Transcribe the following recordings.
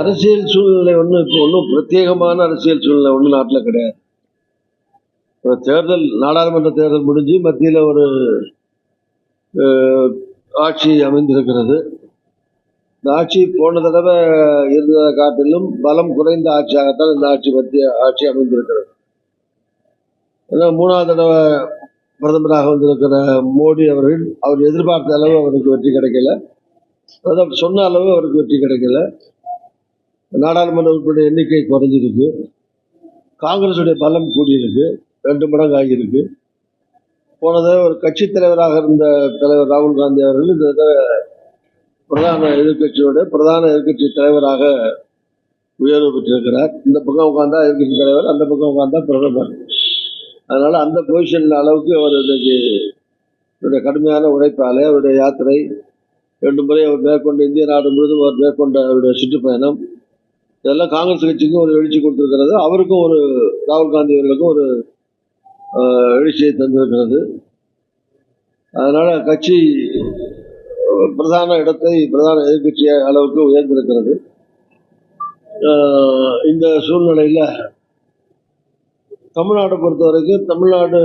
அரசியல் சூழ்நிலை ஒன்றும் இப்போ ஒன்றும் பிரத்யேகமான அரசியல் சூழ்நிலை ஒன்றும் நாட்டில் கிடையாது. தேர்தல் நாடாளுமன்ற தேர்தல் முடிஞ்சு மத்தியில் ஒரு ஆட்சி அமைந்திருக்கிறது. இந்த ஆட்சி போன தடவை இருந்ததை காட்டிலும் பலம் குறைந்த ஆட்சியாகத்தான் இந்த ஆட்சி மத்திய ஆட்சி அமைந்திருக்கிறது. ஏன்னா மூணாவது தடவை பிரதமராக வந்திருக்கிற மோடி அவர்கள் அவர் எதிர்பார்த்த அளவு அவருக்கு வெற்றி கிடைக்கல. அதாவது சொன்ன அளவு அவருக்கு வெற்றி கிடைக்கல. நாடாளுமன்ற உறுப்பினர் எண்ணிக்கை குறைஞ்சிருக்கு. காங்கிரஸுடைய பலம் கூடியிருக்கு. ரெண்டு மடங்கு ஆகியிருக்கு. போன ஒரு கட்சி தலைவராக இருந்த தலைவர் ராகுல் காந்தி அவர்கள் இந்த தடவை பிரதான எதிர்க்கட்சியோட பிரதான எதிர்க்கட்சி தலைவராக உயர்வு பெற்றிருக்கிறார். இந்த பக்கம் உட்காந்தா எதிர்க்கட்சி தலைவர் அந்த பக்கம் உட்காந்தா பிரதமர். அதனால் அந்த பொசிஷன் அளவுக்கு அவர் இன்னைக்கு அவருடைய கடுமையான உழைப்பாலே அவருடைய யாத்திரை ரெண்டு முறை அவர் மேற்கொண்ட இந்திய நாடு முழுவதும் அவர் மேற்கொண்ட அவருடைய சுற்றுப்பயணம் இதெல்லாம் காங்கிரஸ் கட்சிக்கும் ஒரு எழுச்சி கொடுத்திருக்கிறது. அவருக்கும் ஒரு ராகுல் காந்தி அவர்களுக்கும் ஒரு எழுச்சியை தந்திருக்கிறது. அதனால கட்சி பிரதான இடத்தை பிரதான எதிர்கட்சிய அளவுக்கு உயர்ந்திருக்கிறது. இந்த சூழ்நிலையில் தமிழ்நாட்டை பொறுத்த வரைக்கும் தமிழ்நாடு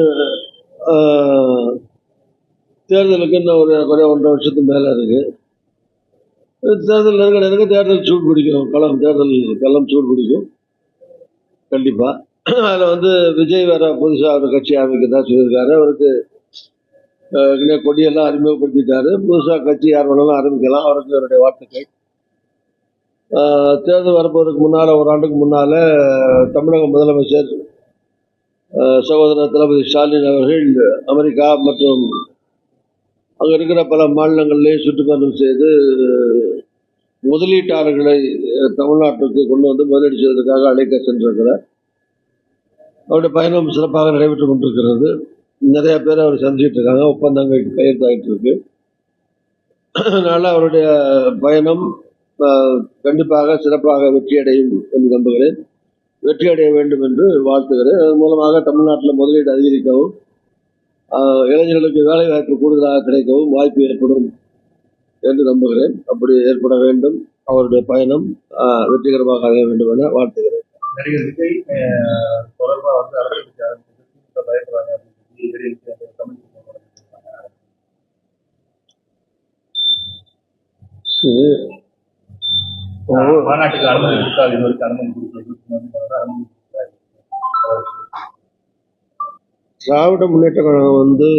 தேர்தலுக்கு இன்னும் ஒரு குறைய ஒன்றரை வருஷத்துக்கு மேலே இருக்குது தேர்தல் நெருங்க நெருங்க தேர்தல் சூடு பிடிக்கும். களம் தேர்தல் களம் சூடு பிடிக்கும். கண்டிப்பாக அதில் வந்து விஜய் வேற புதுசாக ஒரு கட்சி ஆரம்பிக்கிறதா சொல்லியிருக்காரு. அவருக்கு அஹ், கொடியெல்லாம் அறிமுகப்படுத்திட்டாரு. புதுசாக கட்சி யார் வேணாலும் ஆரம்பிக்கலாம். அவருக்கு அவருடைய வாழ்த்துக்கள். தேர்தல் வரப்போவதற்கு முன்னால் ஒரு ஆண்டுக்கு முன்னால் தமிழக முதலமைச்சர் சகோதரர் தளபதி ஸ்டாலின் அவர்கள் அமெரிக்கா மற்றும் அங்கே இருக்கிற பல மாநிலங்களிலே சுற்றுப்பயணம் செய்து முதலீட்டாளர்களை தமிழ்நாட்டுக்கு கொண்டு வந்து முதலீடு செய்வதற்காக அழைக்க சென்றிருக்கிறார். அவருடைய பயணம் சிறப்பாக நடைபெற்று கொண்டிருக்கிறது. நிறைய பேர் அவர் சந்திச்சுட்டு இருக்காங்க. ஒப்பந்தங்கள் கையெழுத்தாகிட்டு இருக்கு அதனால் அவருடைய பயணம் கண்டிப்பாக சிறப்பாக வெற்றியடையும் என்று நம்புகிறேன். வெற்றியடைய வேண்டும் என்று வாழ்த்துகிறேன். அதன் மூலமாக தமிழ்நாட்டில் முதலீடு அதிகரிக்கவும் இளைஞர்களுக்கு வேலை வாய்ப்பு கூடுதலாக கிடைக்கவும் வாய்ப்பு ஏற்படும் என்று நம்புகிறேன். அப்படி ஏற்பட வேண்டும். அவருடைய பயணம் வெற்றிகரமாக அமைய வேண்டும் என வாழ்த்துகிறேன். நடிகர் விஜய் அஹ், தொடர்பா வந்து அரசியல் பயப்படுறாங்க. மாநாட்டுக்கு அனுமதி கொடுத்தால் அனுமதி. திராவிட முன்னேற்ற கழகம் வந்து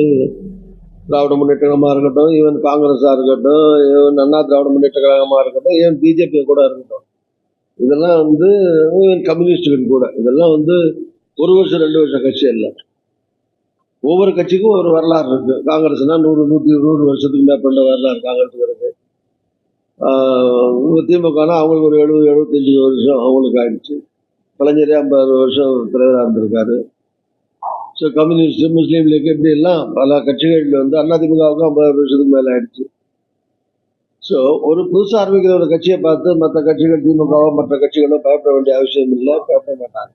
திராவிட முன்னேற்ற கழகமாக இருக்கட்டும் ஈவன் காங்கிரஸாக இருக்கட்டும் ஈவன் அண்ணா திராவிட முன்னேற்ற கழகமாக இருக்கட்டும் ஈவன் பிஜேபி கூட இருக்கட்டும். இதெல்லாம் வந்து ஈவன் கம்யூனிஸ்டுகள் கூட. இதெல்லாம் வந்து ஒரு வருஷம் ரெண்டு வருஷம் கட்சி இல்லை ஒவ்வொரு கட்சிக்கும் ஒரு வரலாறு இருக்கு. காங்கிரஸ்னா நூறு நூற்றி நூறு வருஷத்துக்கு மேற்பட்ட வரலாறு காங்கிரஸுக்கு இருக்கு. திமுகனா அவங்களுக்கு ஒரு எழுபது எழுபத்தஞ்சு வருஷம் அவங்களுக்கு ஆயிடுச்சு. கலைஞரே ஐம்பது வருஷம் தலைவராக இருந்திருக்காரு ஸோ கம்யூனிஸ்ட் முஸ்லீம் லீக் இப்படி எல்லாம் பல கட்சிகள் வந்து அதிமுகவுக்கு ஐம்பது வருஷத்துக்கு மேலே ஆயிடுச்சு. ஸோ ஒரு புதுசாக ஆரம்பிக்கிற ஒரு கட்சியை பார்த்து மற்ற கட்சிகள் திமுகவோ மற்ற கட்சிகளோ பயப்பட வேண்டிய அவசியம் இல்லை பயப்பட மாட்டாங்க.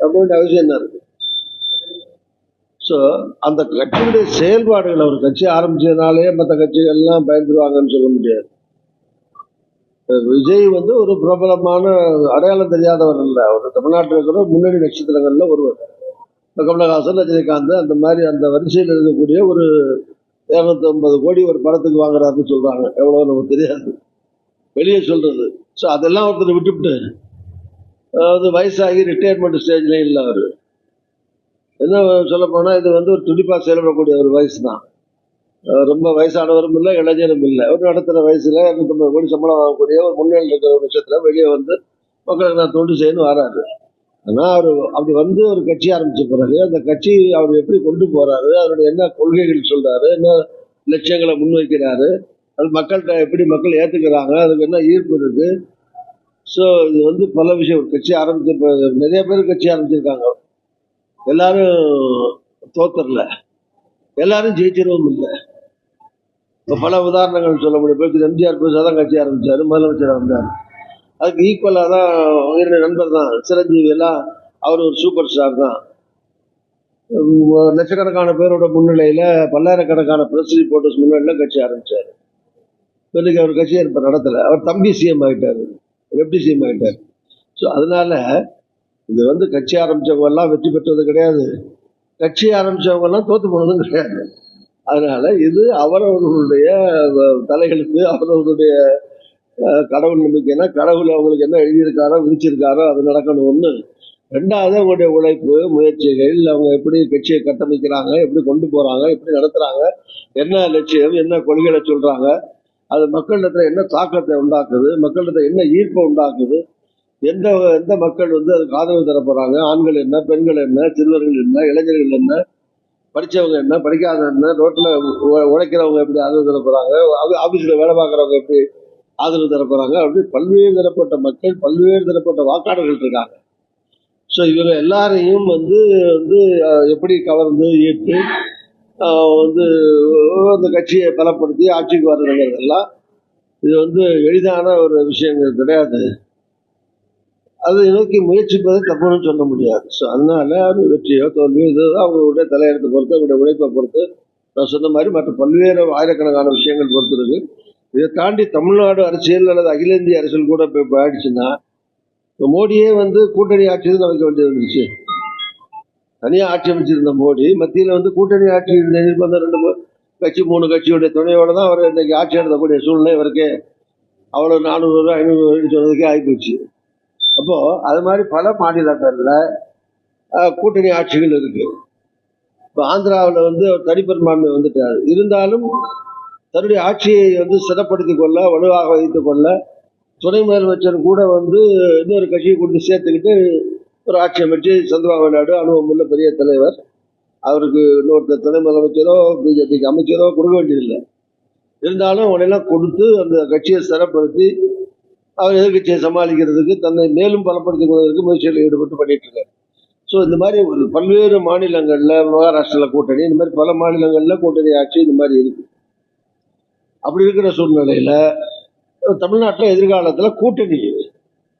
பயப்பட வேண்டிய அவசியம் என்ன இருக்கு? ஸோ அந்த கட்சியுடைய செயல்பாடுகள் ஒரு கட்சி ஆரம்பிச்சதுனாலே மற்ற கட்சிகள்லாம் பயந்துருவாங்கன்னு சொல்ல முடியாது. விஜய் வந்து ஒரு பிரபலமான அடையாளம் தெரியாதவர் இல்லை அவர் தமிழ்நாட்டில் இருக்கிற முன்னணி நட்சத்திரங்களில் ஒருவர். கமலஹாசன் ரஜினிகாந்த் அந்த மாதிரி அந்த வரிசையில் இருக்கக்கூடிய ஒரு இரநூத்தி ஐம்பது கோடி ஒரு படத்துக்கு வாங்குறாருன்னு சொல்கிறாங்க எவ்வளோ நமக்கு தெரியாது. வெளியே சொல்கிறது ஸோ அதெல்லாம் ஒருத்தர் விட்டுவிட்டு அதாவது வயசாகி ரிட்டையர்மெண்ட் ஸ்டேஜ்லேயும் இல்லை அவர். என்ன சொல்ல போனால் இது வந்து ஒரு துடிப்பாக செயல்படக்கூடிய ஒரு வயசு தான். ரொம்ப வயசானவரும் இல்லை இளைஞரும் இல்லை. ஒரு நடத்துகிற வயசில் இரநூத்தம்பது கோடி சம்பளம் வாங்கக்கூடிய ஒரு முன்னேறி இருக்கிற ஒரு விஷயத்தில் வெளியே வந்து மக்களுக்கு நான் தொண்டு செய்யணும்னு வராரு ஆனால் அவர் அப்படி வந்து ஒரு கட்சி ஆரம்பித்த பிறகு அந்த கட்சி அவர் எப்படி கொண்டு போகிறாரு அவருடைய என்ன கொள்கைகள் சொல்கிறாரு என்ன லட்சியங்களை முன்வைக்கிறாரு அது மக்கள்கிட்ட எப்படி மக்கள் ஏற்றுக்கிறாங்க அதுக்கு என்ன ஈர்ப்பு இருக்குது ஸோ இது வந்து பல விஷயம். ஒரு கட்சி ஆரம்பித்த பிறகு நிறைய பேர் கட்சி ஆரம்பிச்சிருக்காங்க. எல்லாரும் தோத்தரல. எல்லாரும் ஜெயிச்சிடவும் இல்லை. இப்போ பல உதாரணங்கள் சொல்ல முடியும். இப்போ எம்ஜிஆர் புதுசாக தான் கட்சி ஆரம்பித்தார் முதலமைச்சராக வந்தார். அதுக்கு ஈக்குவலாக தான் என்னுடைய நண்பர் தான். சிரஞ்சீவி எல்லாம் அவர் ஒரு சூப்பர் ஸ்டார் தான் லட்சக்கணக்கான பேரோட முன்னிலையில் பல்லாயிரக்கணக்கான பிரஸ் ரிப்போர்ட்டர்ஸ் முன்னாடிலாம் கட்சி ஆரம்பித்தார் இன்னைக்கு அவர் கட்சி இப்போ நடத்தலை. அவர் தம்பி சிஎம் ஆகிட்டார் டெப்டி சிஎம் ஆயிட்டார். ஸோ அதனால இது வந்து கட்சி ஆரம்பித்தவங்கெல்லாம் வெற்றி பெற்றது கிடையாது. கட்சி ஆரம்பித்தவங்கெல்லாம் தோற்று போனதும் கிடையாது. அதனால் இது அவரவர்களுடைய தலைகளுக்கு அவரவருடைய கடவுள் நம்பிக்கைனா கடவுள் அவங்களுக்கு என்ன எழுதியிருக்காரோ விதிச்சிருக்காரோ அது நடக்கணும் ஒன்று ரெண்டாவது அவங்களுடைய உழைப்பு முயற்சிகள் அவங்க எப்படி கட்சியை கட்டமைக்கிறாங்க எப்படி கொண்டு போகிறாங்க எப்படி நடத்துகிறாங்க என்ன லட்சியம் என்ன கொள்கைகளை சொல்கிறாங்க அது மக்களிடத்தில் என்ன தாக்கத்தை உண்டாக்குது மக்களிடத்தில் என்ன ஈர்ப்பை உண்டாக்குது எந்த எந்த மக்கள் வந்து அதுக்கு ஆதரவு தர போகிறாங்க ஆண்கள் என்ன பெண்கள் என்ன சிறுவர்கள் என்ன இளைஞர்கள் என்ன படிச்சவங்க என்ன படிக்காத என்ன ரோட்டில் உழைக்கிறவங்க எப்படி ஆதரவு தர போகிறாங்க ஆஃபீஸில் வேலை பார்க்குறவங்க எப்படி ஆதரவு தர போறாங்க. அப்படி பல்வேறு தரப்பட்ட மக்கள் பல்வேறு தரப்பட்ட வாக்காளர்கள் இருக்காங்க. ஸோ இவங்க எல்லாரையும் வந்து வந்து எப்படி கவர்ந்து ஈர்த்து வந்து அந்த கட்சியை பலப்படுத்தி ஆட்சிக்கு வர்றதுங்கிறதெல்லாம் இது வந்து எளிதான ஒரு விஷயங்கள் கிடையாது. அதை நோக்கி முயற்சிப்பதை தப்புன்னு சொல்ல முடியாது. ஸோ அதனால அது வெற்றியோ தோல்வியோ இது அவங்களுடைய தலையெழுத்தை பொறுத்து அவங்களுடைய உழைப்பை பொறுத்து நான் சொன்ன மாதிரி மற்ற பல்வேறு ஆயிரக்கணக்கான விஷயங்கள் பொறுத்து இருக்குது இதை தாண்டி தமிழ்நாடு அரசியல் அல்லது அகில இந்திய அரசியல் கூட இப்போ ஆயிடுச்சுன்னா இப்போ மோடியே வந்து கூட்டணி ஆட்சி தான் அமைக்க வேண்டியது இருந்துச்சு தனியாக ஆட்சி அமைச்சிருந்த மோடி மத்தியில் வந்து கூட்டணி ஆட்சி நிர்பந்தம் ரெண்டு கட்சி மூணு கட்சியுடைய துணையோட தான் அவர் இன்றைக்கி ஆட்சி நடத்தக்கூடிய சூழ்நிலை இவருக்கு அவ்வளோ நானூறு ஐநூறு சொன்னதுக்கே ஆகிப்போச்சு அப்போது அது மாதிரி பல மாநிலங்களில் கூட்டணி ஆட்சிகள் இருக்குது இப்போ ஆந்திராவில் வந்து அவர் தனிப்பெரும்பான்மை வந்துட்டார். இருந்தாலும் தன்னுடைய ஆட்சியை வந்து சிறப்படுத்தி கொள்ள வலுவாக வைத்துக் கொள்ள துணை முதலமைச்சர் கூட வந்து இன்னொரு கட்சியை கொண்டு சேர்த்துக்கிட்டு ஒரு ஆட்சி அமைச்சு சந்திரபாபு நாயுடு அனுபவம் உள்ள பெரிய தலைவர். அவருக்கு இன்னொருத்தர் துணை முதலமைச்சரோ பிஜேபிக்கு அமைச்சரோ கொடுக்க வேண்டியதில்லை. இருந்தாலும் அவனையெல்லாம் கொடுத்து அந்த கட்சியை சிறப்படுத்தி அவர் எதிர்கட்சியை சமாளிக்கிறதுக்கு தன்னை மேலும் பலப்படுத்திக் கொள்வதற்கு முயற்சியில் ஈடுபட்டு பண்ணிட்டு இருக்காரு ஸோ இந்த மாதிரி ஒரு பல்வேறு மாநிலங்களில் மகாராஷ்டிரால கூட்டணி இந்த மாதிரி பல மாநிலங்களில் கூட்டணி ஆட்சி இந்த மாதிரி இருக்குது அப்படி இருக்கிற சூழ்நிலையில் தமிழ்நாட்டில் எதிர்காலத்தில் கூட்டணி.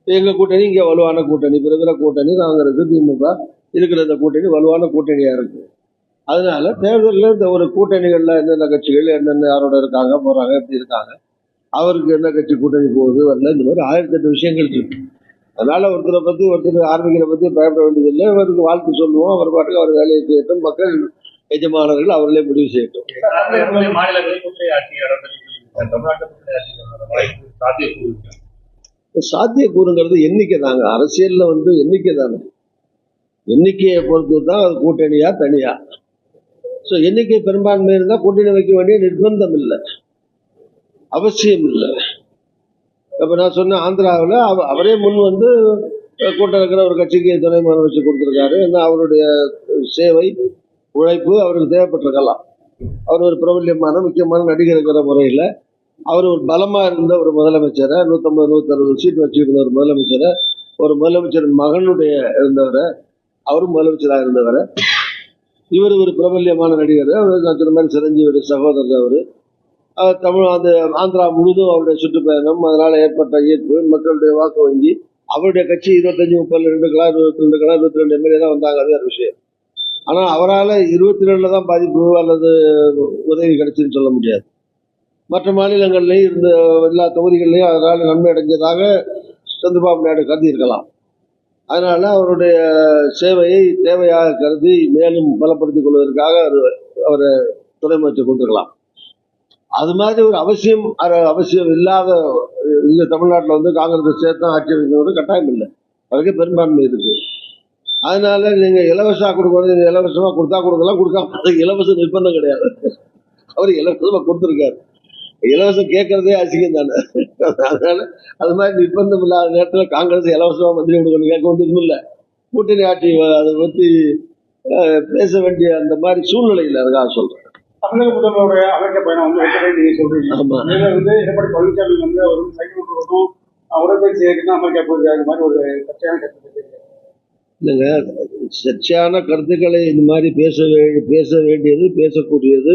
எங்கள் கூட்டணி இங்கே வலுவான கூட்டணி இப்போ இருக்கிற கூட்டணி காங்கிரஸ் திமுக இருக்கிற இந்த கூட்டணி வலுவான கூட்டணியாக இருக்கு. அதனால தேர்தலில் இந்த ஒரு கூட்டணிகளில் என்னென்ன கட்சிகள் என்னென்ன யாரோட இருக்காங்க போகிறாங்க எப்படி இருக்காங்க அவருக்கு என்ன கட்சி கூட்டணி போகுது வரல இந்த மாதிரி ஆயிரத்தி எட்டு விஷயங்கள் இருக்கு. அதனால ஒருத்தரை பற்றி ஒருத்தர் ஆர்மிகளை பற்றி பயப்பட வேண்டியதில்லை. அவருக்கு வாழ்த்து சொல்லுவோம். அவர் பாட்டுக்கு அவர் வேலையை செய்யட்டும். மக்கள் எஜமானர்கள் அவர்களே முடிவு செய்யட்டும். சாத்தியக்கூறுங்கிறது எண்ணிக்கை தாங்க. அரசியல்ல வந்து எண்ணிக்கை தானே எண்ணிக்கையை பொறுத்து தான் அது கூட்டணியா தனியா? ஸோ எண்ணிக்கை பெரும்பான்மை இருந்தால் கூட்டணி வைக்க வேண்டிய நிர்பந்தம் இல்லை. அவசியம் இல்லை. இப்போ நான் சொன்ன ஆந்திராவில் அவ அவரே முன் வந்து கூட்டம் இருக்கிற ஒரு கட்சிக்கு துணை முதலமைச்சர் கொடுத்துருக்காரு. ஏன்னா அவருடைய சேவை உழைப்பு அவருக்கு தேவைப்பட்டிருக்கலாம். அவர் ஒரு பிரபல்யமான முக்கியமான நடிகருங்கிற முறையில் அவர் ஒரு பலமாக இருந்த ஒரு முதலமைச்சரை நூற்றம்பது நூற்றறுபது சீட் வச்சுருந்த ஒரு முதலமைச்சரை ஒரு முதலமைச்சர் மகனுடைய இருந்தவரை அவரும் முதலமைச்சராக இருந்தவரை. இவர் ஒரு பிரபல்யமான நடிகர். அவர் சொன்ன மாதிரி சிரஞ்சீவியுடைய சகோதரர் அவர். தமிழ் அந்த ஆந்திரா முழுதும் அவருடைய சுற்றுப்பயணம் அதனால் ஏற்பட்ட ஈர்ப்பு மக்களுடைய வாக்கு வங்கி அவருடைய கட்சி இருபத்தஞ்சி முப்பது ரெண்டு கலா இருபத்தி ரெண்டு கலா இருபத்தி ரெண்டு எம்எல்ஏ தான் வந்தாங்க. அது ஒரு விஷயம். ஆனால் அவரால் இருபத்தி ரெண்டில் தான் பாதிப்பு அல்லது உதவி கிடைச்சுன்னு சொல்ல முடியாது. மற்ற மாநிலங்கள்லையும் இருந்த எல்லா தொகுதிகள்லையும் அதனால் நன்மை அடைஞ்சதாக சந்திரபாபு நாயுடு கருதி இருக்கலாம் அவருடைய சேவையை தேவையாக கருதி மேலும் பலப்படுத்திக் கொள்வதற்காக அவர் அவரை துணை அமைச்சர் கொடுத்துருக்கலாம் அது மாதிரி ஒரு அவசியம் அவசியம் இல்லாத இங்க தமிழ்நாட்டில் வந்து காங்கிரஸ் சேர்த்து ஆட்சி அமைக்கணும் கட்டாயம் இல்லை. அதுக்கு பெரும்பான்மை இருக்குது அதனால நீங்க இலவசா கொடுக்கணும் நீங்க இலவசமா கொடுத்தா கொடுக்கலாம் கொடுக்காம அதுக்கு இலவச நிர்பந்தம் கிடையாது. அவர் இலவசமா கொடுத்துருக்காரு. இலவசம் கேட்கறதே அசிங்கம் தானே. அதனால அது மாதிரி நிர்பந்தம் இல்லாத நேரத்தில் காங்கிரஸ் இலவசமா மந்திரி கொடுக்கணும் கேட்க வேண்டியதும் இல்லை. கூட்டணி ஆட்சி அதை பற்றி பேச வேண்டிய அந்த மாதிரி சூழ்நிலை இல்லை அதுக்காக சொல்றேன். தமிழக முதல்வருடைய அமெரிக்க பயணம் வந்து வெற்றி நீங்க சொல்றீங்க. வந்து எடப்பாடி பழனிசாமி வந்து அவர் சைக்கிள் ஓட்டுறதும் உடற்பயிற்சி செய்யறதுக்கும் அமெரிக்கா போயிருக்காரு மாதிரி ஒரு சர்ச்சையான கருத்து. இல்லைங்க சர்ச்சையான கருத்துக்களை இந்த மாதிரி பேச வே பேச வேண்டியது பேசக்கூடியது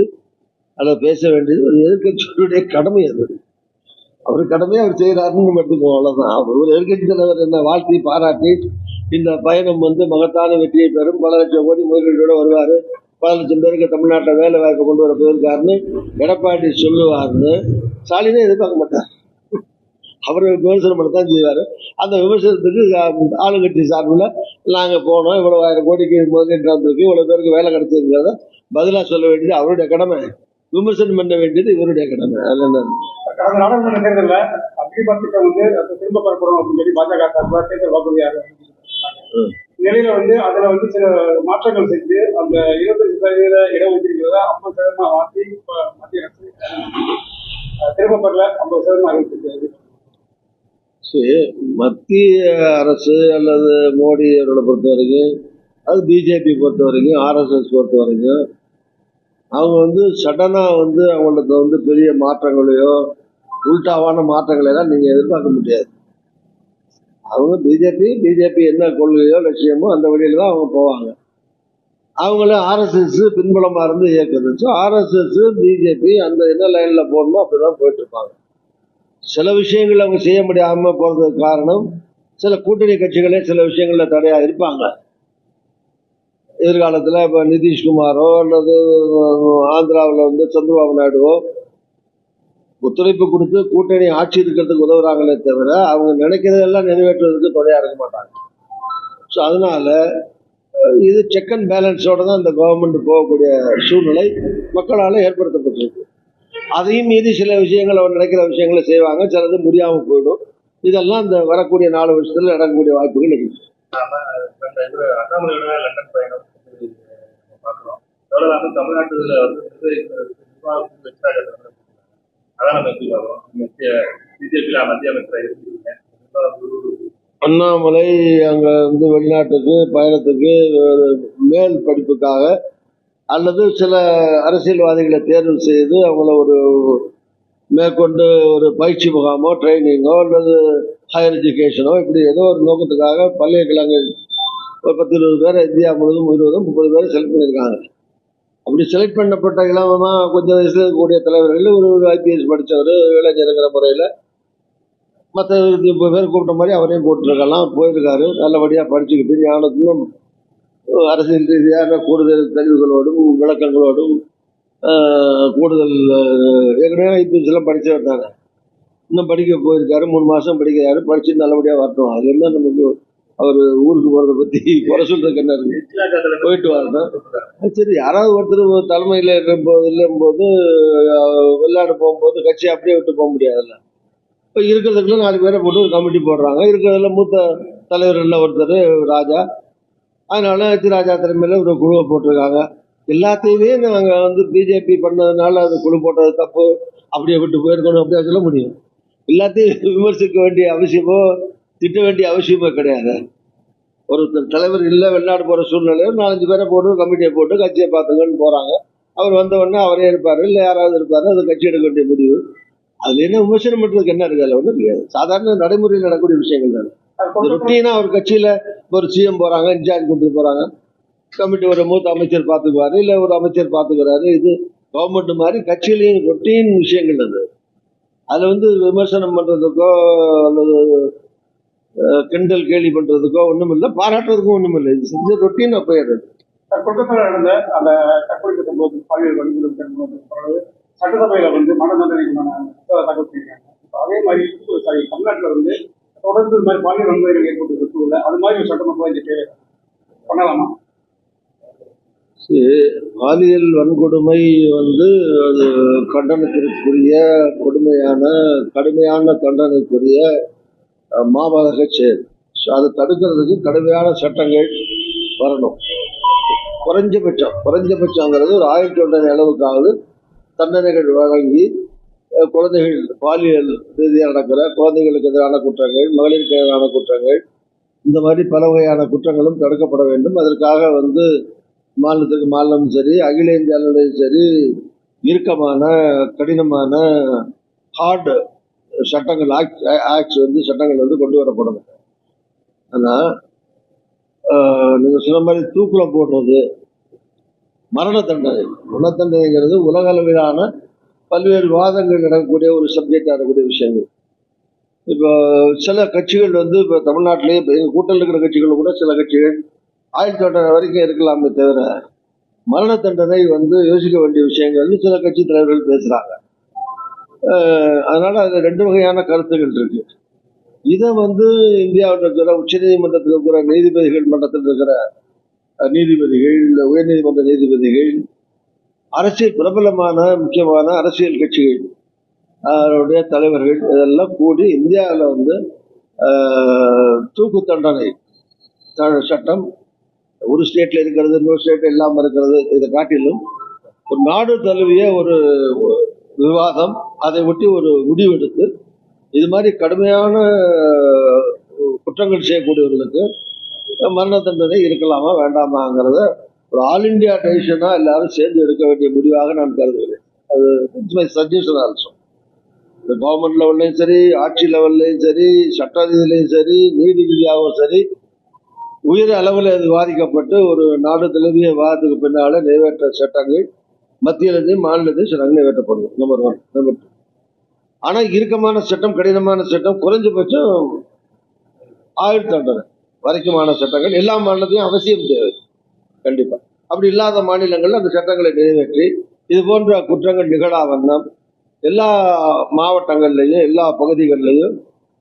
அதை பேச வேண்டியது ஒரு எதிர்கட்சியுடைய கடமை அது. அவர் கடமையை அவர் செய்கிறாருன்னு நம்ம எடுத்துக்குவோம் அவ்வளோதான் அவர் ஒரு எதிர்கட்சி தலைவர் என்ன வாழ்த்தி பாராட்டி இந்த பயணம் வந்து மகத்தான வெற்றியை பெறும். பல லட்சம் கோடி முதலீடோட வருவார். பல லட்சம் பேருக்கு தமிழ்நாட்டில் வேலை வாய்ப்பை கொண்டு வர போயிருக்காருன்னு எடப்பாடி சொல்லுவார்னு ஸ்டாலினே எதிர்பார்க்க மாட்டார். அவர் விமர்சனம் பண்ணத்தான் செய்வார். அந்த விமர்சனத்துக்கு ஆளுங்கட்சி சார்பில் நாங்கள் போனோம். இவ்வளோ ஆயிரம் கோடிக்கு முதலீட்டு வந்திருக்கு இவ்வளோ பேருக்கு வேலை கிடைச்சிருக்கிறத பதிலாக சொல்ல வேண்டியது அவருடைய கடமை. விமர்சனம் பண்ண வேண்டியது இவருடைய கடமை. அதில் என்ன? கடந்த நாடாளுமன்ற தேர்தலில் அக்னிபாத் திட்டம் வந்து திரும்ப பெறப்படும் அப்படின்னு சொல்லி பாஜக சார்பாக தேர்தல் வாக்குறுதியாக நிலையில வந்து அதுல வந்து சில மாற்றங்கள் செஞ்சு அந்த இருபத்தஞ்சு சதவீத இடஒதுக்கீடுகிறத ஐம்பது சதவீதமா மாற்றி மத்திய அரசு திரும்ப பெறல ஐம்பது சதவீதம் அறிவிச்சிருக்காரு. சரி மத்திய அரசு அல்லது மோடி அவர்களை பொறுத்த வரைக்கும் அது பிஜேபி பொறுத்த வரைக்கும் ஆர்எஸ்எஸ் பொறுத்த வரைக்கும் அவங்க வந்து சடனாக வந்து அவங்களுக்கு வந்து பெரிய மாற்றங்களையோ உல்டாவான மாற்றங்களையெல்லாம் நீங்கள் எதிர்பார்க்க முடியாது. அவங்க பிஜேபி பிஜேபி என்ன கொள்கையோ லட்சியமோ அந்த வழியில் தான் அவங்க போவாங்க. அவங்கள ஆர்எஸ்எஸ் பின்புலமாக இருந்து இயக்குது ஸோ ஆர்எஸ்எஸ் பிஜேபி அந்த என்ன லைனில் போகணுமோ அப்படி தான் போயிட்டுருப்பாங்க சில விஷயங்கள் அவங்க செய்ய முடியாமல் போகிறதுக்கு காரணம் சில கூட்டணி கட்சிகளே சில விஷயங்களில் தடையாக இருப்பாங்க. எதிர்காலத்தில் இப்போ நிதிஷ்குமாரோ அல்லது ஆந்திராவில் வந்து சந்திரபாபு நாயுடுவோ ஒத்துழைப்பு கொடுத்து கூட்டணி ஆட்சி இருக்கிறதுக்கு உதவுறாங்களே தவிர அவங்க நினைக்கிறதெல்லாம் நிறைவேற்றுவதற்கு துணையாக இருக்க மாட்டாங்க. ஸோ அதனால் இது செக் அண்ட் பேலன்ஸோட தான் இந்த கவர்மெண்ட் போகக்கூடிய சூழ்நிலை மக்களால் ஏற்படுத்தப்பட்டிருக்கு. அதையும் மீறி சில விஷயங்கள் அவர் நினைக்கிற விஷயங்களை செய்வாங்க. சிலது முடியாமல் போயிடும். இதெல்லாம் இந்த வரக்கூடிய நாலு வருஷத்துல நடக்கக்கூடிய வாய்ப்புகள் இருக்கு அண்ணாமலை அங்கே வந்து வெளிநாட்டுக்கு பயணத்துக்கு மேல் படிப்புக்காக அல்லது சில அரசியல்வாதிகளை தேர்வு செய்து அவங்கள ஒரு மேற்கொண்டு ஒரு பயிற்சி முகாமோ ட்ரைனிங்கோ அல்லது ஹையர் எஜுகேஷனோ இப்படி ஏதோ ஒரு நோக்கத்துக்காக பல்கலைக்கழகங்கள் ஒரு பத்து இருபது பேர் இந்தியா முழுவதும் இருபதும் முப்பது பேர் செலக்ட் பண்ணியிருக்காங்க. அப்படி செலக்ட் பண்ணப்பட்ட இளமமாக கொஞ்சம் வயசில் இருக்கக்கூடிய தலைவர்கள் ஒரு ஒரு ஐபிஎஸ் படித்தவர் இளைஞருங்கிற முறையில் மற்ற முப்பது பேர் கூப்பிட்ட மாதிரி அவரையும் கூப்பிட்டுருக்கலாம் போயிருக்காரு நல்லபடியாக படிச்சுக்கிட்டு ஞானத்திலும் அரசியல் ரீதியான கூடுதல் தெளிவுகளோடும் விளக்கங்களோடும் கூடுதல் ஏற்கனவே ஐபிஎஸ் எல்லாம் படிச்சவர் தானே இன்னும் படிக்க போயிருக்காரு மூணு மாதம் படிக்கிறாரு படித்து நல்லபடியாக வரட்டும். அது என்ன நமக்கு அவர் ஊருக்கு போகிறத பற்றி குறை சொல்கிறதுக்கு என்ன இருக்கு? போயிட்டு வரணும் சரி யாராவது ஒருத்தர் ஒரு தலைமையில் இருக்கும்போது இல்லும்போது விளையாட போகும்போது கட்சி அப்படியே விட்டு போக முடியாதுல்ல. இப்போ இருக்கிறதுக்குள்ள நாலு பேரை போட்டு ஒரு கமிட்டி போடுறாங்க. இருக்கிறதுல மூத்த தலைவர்களில் ஒருத்தர்? ராஜா. அதனால எச் ராஜா தலைமையில் ஒரு குழுவை போட்டிருக்காங்க. எல்லாத்தையுமே நாங்கள் வந்து பிஜேபி பண்ணதுனால அது குழு போட்டது தப்பு. அப்படியே விட்டு போயிருக்கணும் அப்படியே சொல்ல முடியும். எல்லாத்தையும் விமர்சிக்க வேண்டிய அவசியமோ திட்ட வேண்டிய அவசியமோ கிடையாது. ஒரு தலைவர் இல்லை வெளிநாடு போகிற சூழ்நிலையில் நாலஞ்சு பேரை போட்டு கமிட்டியை போட்டு கட்சியை பார்த்துங்கன்னு போகிறாங்க அவர் வந்த உடனே அவரே இருப்பார் இல்லை யாராவது இருப்பார் அது கட்சி எடுக்க வேண்டிய முடிவு. அதில் என்ன விமர்சனம் பண்ணுறதுக்கு என்ன இருக்குது அதில் ஒன்றும் கிடையாது. சாதாரண நடைமுறையில் நடக்கக்கூடிய விஷயங்கள் தானே. ருட்டீனா ஒரு கட்சியில ஒரு சிஎம் போறாங்க இன்சார்ஜ் கொண்டு போறாங்க. கமிட்டி ஒரு மூத்த அமைச்சர் பார்த்துக்குவாரு இல்ல ஒரு அமைச்சர் பார்த்துக்கிறாரு இது கவர்மெண்ட் மாதிரி கட்சியிலையும் ரொட்டீன் விஷயங்கள் அது. அதுல வந்து விமர்சனம் பண்றதுக்கோ அல்லது கிண்டல் கேலி பண்றதுக்கோ ஒண்ணும் இல்லை பாராட்டுறதுக்கும் ஒண்ணும் இல்லை. இது செஞ்ச ரொட்டீனா போயிடுறது கொல்கத்தாவில் நடந்த அந்த தற்கொலை சம்பவத்தில் பாலியல் வன்கொடுமை சம்பவம் சட்டசபையில வந்து மரண தண்டனைக்கான மசோதா அதே மாதிரி சாரி தமிழ்நாட்டில் வந்து தொடர்ந்து இந்த மாதிரி பாலியல் வன்முறைகள் ஏற்பட்டு சூழல அது மாதிரி ஒரு சட்டமன்ற இங்கே தேவை. பண்ணலாமா? பாலியல் வன்கொடுமை வந்து அது கண்டனத்திற்குரிய கொடுமையான கடுமையான தண்டனைக்குரிய மாபாதக செயல். ஸோ அதை தடுக்கிறதுக்கு கடுமையான சட்டங்கள் வரணும். குறைஞ்சபட்சம். குறைஞ்சபட்சங்கிறது ஒரு ஆயிரத்தி தண்டனை அளவுக்காவது தண்டனைகள் வழங்கி குழந்தைகள் பாலியல் ரீதியாக நடக்கிற குழந்தைகளுக்கு எதிரான குற்றங்கள் மகளிருக்கு எதிரான குற்றங்கள் இந்த மாதிரி பல வகையான குற்றங்களும் தடுக்கப்பட வேண்டும். அதற்காக வந்து மாநிலத்துக்கு மாநிலமும் சரி அகில இந்திய அளவிலையும் சரி இறுக்கமான கடினமான ஹார்டு சட்டங்கள் ஆக்ட் ஆக்ட்ஸ் வந்து சட்டங்கள் வந்து கொண்டு வரப்படணும் ஆனால் நீங்கள் சொன்ன மாதிரி தூக்கில் போடுறது மரண தண்டனை. மரண தண்டனைங்கிறது உலக அளவிலான பல்வேறு வாதங்கள் நடக்கக்கூடிய ஒரு சப்ஜெக்டாக இருக்கக்கூடிய விஷயங்கள். இப்போ சில கட்சிகள் வந்து இப்போ தமிழ்நாட்டிலேயே இப்போ எங்கள் கூட்டத்தில் இருக்கிற கட்சிகள் கூட சில கட்சிகள் ஆயுள் தண்டனை வரைக்கும் இருக்கலாமே தவிர மரண தண்டனை வந்து யோசிக்க வேண்டிய விஷயங்கள்னு சில கட்சி தலைவர்கள் பேசுகிறாங்க அதனால் அது ரெண்டு வகையான கருத்துகள் இருக்கு. இதை வந்து இந்தியாவில் இருக்கிற உச்சநீதிமன்றத்தில் இருக்கிற நீதிபதிகள் மன்றத்தில் இருக்கிற அஹ், நீதிபதிகள் உயர்நீதிமன்ற நீதிபதிகள் அரசியல் பிரபலமான முக்கியமான அரசியல் கட்சிகள் அதனுடைய தலைவர்கள் இதெல்லாம் கூடி இந்தியாவில் வந்து தூக்கு தண்டனை சட்டம் ஒரு ஸ்டேட்ல இருக்கிறது இன்னொரு ஸ்டேட் இல்லாமல் இருக்கிறது இதை காட்டிலும் ஒரு நாடு தழுவிய ஒரு விவாதம் அதை ஒட்டி ஒரு முடிவெடுத்து இது மாதிரி கடுமையான குற்றங்கள் செய்யக்கூடியவர்களுக்கு மரண தண்டனை இருக்கலாமா வேண்டாமாங்கிறத ஒரு ஆல் இந்தியா டெசிஷனா எல்லாரும் சேர்ந்து எடுக்க வேண்டிய முடிவாக நான் கருதுகிறேன். அது இட்ஸ் மை சஜஷன் ஆல்சோ இந்த கவர்மெண்ட் லெவல்லையும் சரி ஆட்சி லெவல்லையும் சரி சட்ட ரீதியிலையும் சரி நீதி ரீதியாகவும் சரி உயர் அளவில் விவாதிக்கப்பட்டு ஒரு நாடு தழுவிய விவாதத்துக்கு பின்னால நிறைவேற்ற சட்டங்கள் மத்தியிலிருந்து மாநிலத்தையும் சட்டங்கள் நிறைவேற்றப்படும் நம்பர் ஒன் நம்பர் டூ ஆனால் இறுக்கமான சட்டம் கடினமான சட்டம் குறைஞ்சபட்சம் ஆயுள் தண்டனை வரைக்குமான சட்டங்கள் எல்லா மாநிலத்தையும் அவசியம் தேவை. கண்டிப்பாக அப்படி இல்லாத மாநிலங்களில் அந்த சட்டங்களை நிறைவேற்றி இது போன்ற குற்றங்கள் நிகழா வண்ணம் எல்லா மாவட்டங்கள்லையும் எல்லா பகுதிகளிலையும்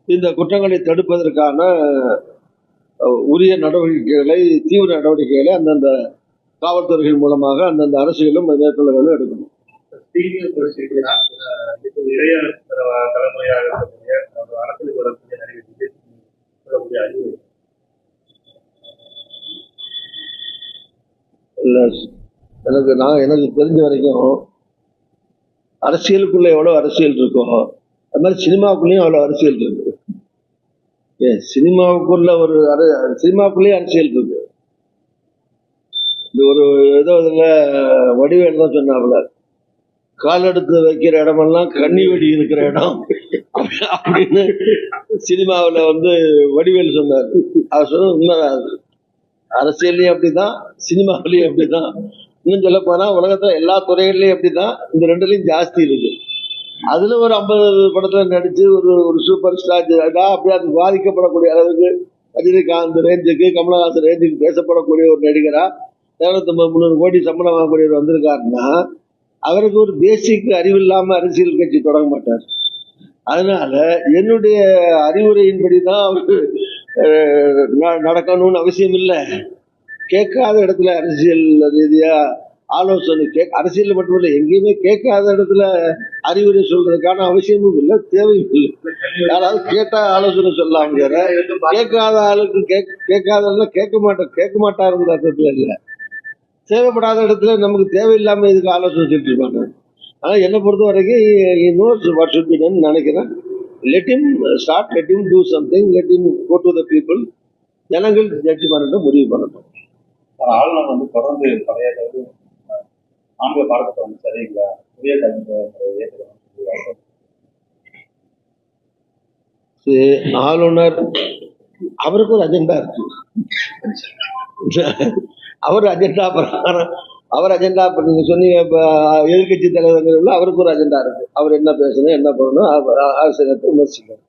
இந்த குற்றங்களை தடுப்பதற்கான உரிய நடவடிக்கைகளை தீவிர நடவடிக்கைகளை அந்தந்த காவல்துறைகள் மூலமாக அந்தந்த அரசுகளும் மேற்கொள்ள வேண்டும் எடுக்கணும். இளைய தலைமுறையாக இருக்கக்கூடிய அரசியல் வரக்கூடிய அறிவு இல்லை எனக்கு நான் எனக்கு தெரிஞ்ச வரைக்கும் அரசியலுக்குள்ள எவ்வளவு அரசியல் இருக்கும் அது மாதிரி சினிமாவுக்குள்ளேயும் அவ்வளவு அரசியல் இருக்கு. ஏ சினிமாவுக்குள்ள ஒரு அர- சினிமாவுக்குள்ளேயே அரசியல் இருக்கு. இது ஒரு ஏதோ இதுல வடிவேல் தான் சொன்னாப்புல கால் எடுத்து வைக்கிற இடமெல்லாம் கண்ணி வெடி இருக்கிற இடம். அப்படின்னு சினிமாவுல வந்து வடிவேல் சொன்னார். அவர் சொன்னது உண்மைதான் அது. அரசியல்லையும் அப்படிதான் சினிமாவிலையும் அப்படிதான். இன்னும் சொல்ல போனா உலகத்துல எல்லா துறைகள்லயும் அப்படிதான். இந்த ரெண்டுலயும் ஜாஸ்தி இருக்கு அதுல ஒரு ஐம்பது படத்துல நடிச்சு ஒரு ஒரு சூப்பர் ஸ்டார் அப்படியே அது பாதிக்கப்படக்கூடிய அளவுக்கு ரஜினிகாந்த் ரேஞ்சுக்கு கமலஹாசன் ரேஞ்சுக்கு பேசப்படக்கூடிய ஒரு நடிகரா இரநூத்தம்பது முந்நூறு கோடி சம்பளம் வாங்கக்கூடியவர் வந்திருக்காருன்னா அவருக்கு ஒரு பேசிக் அறிவு இல்லாம அரசியல் கட்சி தொடங்க மாட்டார். அதனால என்னுடைய அறிவுரையின்படி தான் அவருக்கு நடக்கணும்னு அவசியம் இல்லை கேட்காத இடத்துல அரசியல் ரீதியாக ஆலோசனை கே அரசியல் மட்டுமில்லை எங்கேயுமே கேட்காத இடத்துல அறிவுரை சொல்றதுக்கான அவசியமும் இல்லை தேவையும் இல்லை. யாராவது கேட்டா ஆலோசனை சொல்லலாம் கேட்காத ஆளுக்கு கேக் கேட்காத கேட்க மாட்டேன் கேட்க மாட்டாருங்கிற அர்த்தத்துல இல்லை. தேவைப்படாத இடத்துல நமக்கு தேவையில்லாம இதுக்கு ஆலோசனை சொல்லிட்டு இருப்பாங்க? ஆனா என்னை பொறுத்த வரைக்கும் இன்னொரு வாட் நினைக்கிறேன். Let him start let him do something let him go to the people ஜனங்கள் ஜட்ஜ் பண்ணட்டும் முடிவு பண்ணட்டும். ஆளுநர் வந்து தொடர்ந்து பழைய ஆங்கில பாடத்தை வந்து சரியில்லை. புதிய. சரி, ஆளுநர் அவருக்கு ஒரு அஜெண்டா இருக்கு. அவர் அஜெண்டா பிரகாரம் அவர் அஜெண்டா இப்போ நீங்கள் சொன்னீங்க இப்போ எதிர்கட்சி தலைவர்கள் அவருக்கு ஒரு அஜெண்டா இருக்கு. அவர் என்ன பேசணும் என்ன பண்ணணும் அவர் அரசியலத்தை விமர்சிக்கணும்.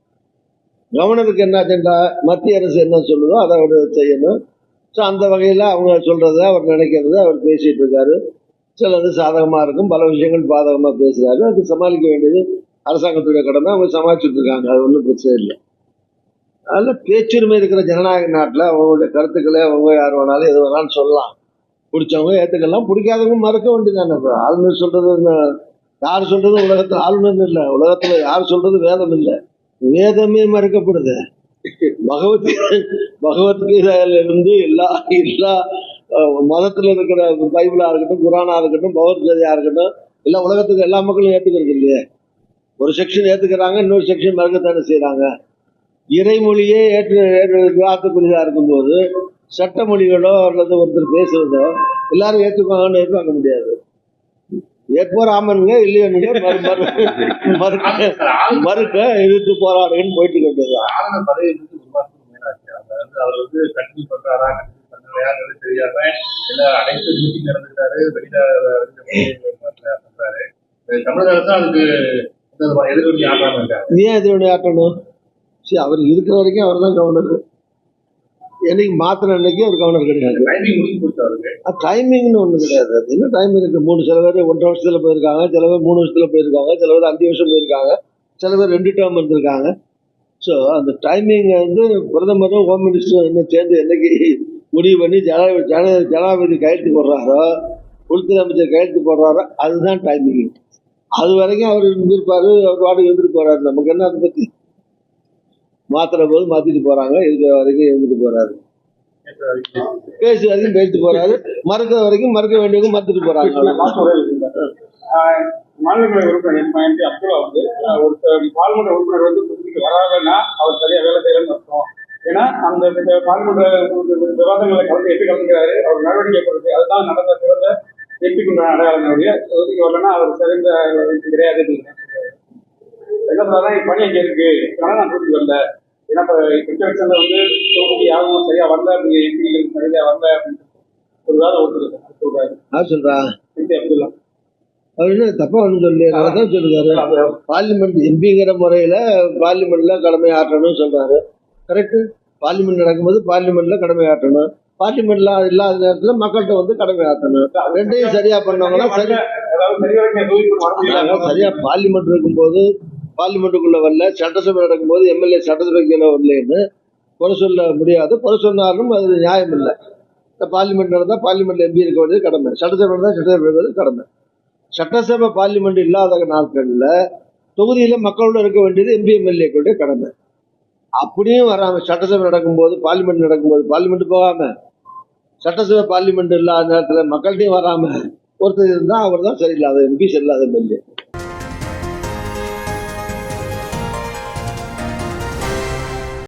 கவர்னருக்கு என்ன அஜெண்டா மத்திய அரசு என்ன சொல்லுதோ அதை அவர் செய்யணும். ஸோ அந்த வகையில் அவங்க சொல்கிறத அவர் நினைக்கிறத அவர் பேசிகிட்டு இருக்காரு. சிலது சாதகமாக இருக்கும் பல விஷயங்கள் பாதகமாக பேசுகிறாரு அது சமாளிக்க வேண்டியது அரசாங்கத்துடைய கடமை. அவங்க சமாளிச்சுட்டு இருக்காங்க அது ஒன்றும் பிரச்சனை இல்லை. அதில் பேச்சுரிமை இருக்கிற ஜனநாயக நாட்டில் அவங்களுடைய கருத்துக்களை அவங்க யார் வேணாலும் எது வேணாலும் சொல்லலாம். பிடிச்சவங்க ஏற்றுக்கலாம் பிடிக்காதவங்க மறக்க வேண்டியதானே இப்போ ஆளுநர் சொல்கிறது என்ன? யார் சொல்கிறது உலகத்தில் ஆளுநர் இல்லை உலகத்தில் யார் சொல்கிறது வேதம் இல்லை வேதமே மறுக்கப்படுது பகவத் பகவத்கீதையில இருந்து எல்லா எல்லா மதத்தில் இருக்கிற பைபிளாக இருக்கட்டும் குரானா இருக்கட்டும் பகவத்கீதையாக இருக்கட்டும் எல்லா உலகத்துக்கு எல்லா மக்களும் ஏற்றுக்கிறது இல்லையே ஒரு செக்ஷன் ஏற்றுக்கிறாங்க இன்னொரு செக்ஷன் மறுக்கத்தானே செய்கிறாங்க இறைமொழியே ஏற்று ஏற்று விவாதத்துக்குரியதா இருக்கும்போது சட்ட மொழிகளோ அல்லது ஒருத்தர் பேசுறதோ எல்லாரும் ஏற்றுக்குவாங்கன்னு எதிர்பார்க்க முடியாது ஏற்போர் ஆமனுங்க இல்லையோனுங்க மறுக்க மறுக்க எதிர்த்து போராடுங்கன்னு போயிட்டு வேண்டியதுதான் வந்து அவர் வந்து கண்டினியூ பண்றாரா கண்டினியூ பண்ணலையாங்கிறது தெரியாம எல்லா அனைத்து மீட்டிங் நடந்துட்டாரு வெளியில பண்றாரு தமிழக அரசு அதுக்கு ஏன் இதனுடைய ஆட்டணும் சரி அவர் இருக்கிற வரைக்கும் அவர் தான் கவர்னர் என்னைக்கு மாத்திர அன்னைக்கு ஒரு கவர்னர் கிடையாது. டைமிங்னு ஒண்ணு கிடையாது. அது என்ன டைம் இருக்கு? மூணு சில பேர் ஒன்றரை வருஷத்துல போயிருக்காங்க சில பேர் மூணு வருஷத்துல போயிருக்காங்க சில பேர் அஞ்சு வருஷம் போயிருக்காங்க சில பேர் ரெண்டு டேர்ம் இருந்திருக்காங்க ஸோ அந்த டைமிங் வந்து பிரதமரும் ஹோம் மினிஸ்டரும் என்ன சேர்ந்து என்னைக்கு முடிவு பண்ணி ஜனாதிபதி ஜன ஜனாதிபதி கையெழுத்து போடுறாரோ உள்துறை அமைச்சர் கையெழுத்து போடுறாரோ அதுதான் டைமிங் அது வரைக்கும் அவர் இருந்திருப்பாரு அவர் வாட்டுக்கு இருந்துட்டு போறாரு. நமக்கு என்ன அதை பத்தி மாத்திர போது மாத்திட்டு போறாங்க இருக்கிற வரைக்கும் இருந்துட்டு போறாரு நேற்று அறிக்கை. வரைக்கும் பேசிட்டு போறாரு மறுக்கிற வரைக்கும் மறுக்க வேண்டியவங்க மறுத்துட்டு போறாங்க அவ்வளவுதான். லாஸ்ட் ஒரே விஷயம் மாநிலங்களவை உறுப்பினர் எம் எம்பி அப்துல்லா வந்து ஆஹ் ஒரு பார்லிமெண்ட் உறுப்பினர் வந்து தொகுதிக்கு வராதுன்னா அவர் சரியா வேலை செய்யலன்னு அர்த்தம் ஏன்னா அந்த வி- பார்லிமெண்ட் விவாதங்களை கலந்து எப்படி கலந்துக்கிறாரு அவர் நடவடிக்கை கொடுத்து அதுதான் நடந்த சிறந்த எம்பிக்கு அடையாளங்களுடைய தொகுதிக்கு வரலன்னா அவர் சிறந்த கிடையாது அப்படின்னு சொல்றாரு. என்ன சொல்றாருன்னா பணி அங்கே இருக்கு அதனால நான் தொகுதிக்கு வரல ஏன்னா இப்போ எலெக்ஷன்ல வந்து தொகுதிக்கு யாரும் சரியா வரல அப்படிங்கிற எம்பிகள் சரியா வரல அப்படின்னு ஒரு வேலை ஒருத்தர் சொல்றாரு. யார் சொல்றா? எம்பி அப்துல்லா. அவர் என்ன தப்பா ஒன்றும் சொல்லி தான் சொல்லுறாரு பார்லிமெண்ட் எம்பிங்கிற முறையில பார்லிமெண்ட்ல கடமை ஆற்றணும்னு சொல்றாரு. கரெக்ட். பார்லிமெண்ட் நடக்கும்போது பார்லிமெண்ட்ல கடமை ஆற்றணும். பார்லிமெண்ட்ல இல்லாத நேரத்துல மக்கள்கிட்ட வந்து கடமை ஆற்றணும். ரெண்டையும் சரியா பண்ணவங்கன்னா சரி. அதாவது சரி வரைக்கும் தொகுதிக்கு வர முடியல. அதாவது சரியா பார்லிமெண்ட் இருக்கும்போது பார்லிமெண்ட்டுக்குள்ள வரல சட்டசபை நடக்கும்போது எம்எல்ஏ சட்டசபைக்குள்ள வரலன்னு குறை சொல்ல முடியாது. குறை சொன்னாலும் அது நியாயம் இல்லை. இந்த பார்லிமெண்ட் நடந்தால் பார்லிமெண்ட்ல எம்பி இருக்க வேண்டியது கடமை. சட்டசபை நடந்தால் சட்டசபை இருக்கிறது கடமை. சட்டசபை பார்லிமெண்ட் இல்லாத நாட்களில் தொகுதியில் மக்களோட இருக்க வேண்டியது எம்பி எம்எல்ஏக்களுடைய கடமை. அப்படியும் வராமல் சட்டசபை நடக்கும்போது பார்லிமெண்ட் நடக்கும்போது பார்லிமெண்ட் போகாமல் சட்டசபை பார்லிமெண்ட் இல்லாத நேரத்தில் மக்கள்கிட்டையும் வராமல் ஒருத்தர் இருந்தால் அவர் தான் சரியில்லாத எம்பி சரியில்லாத எம்எல்ஏ.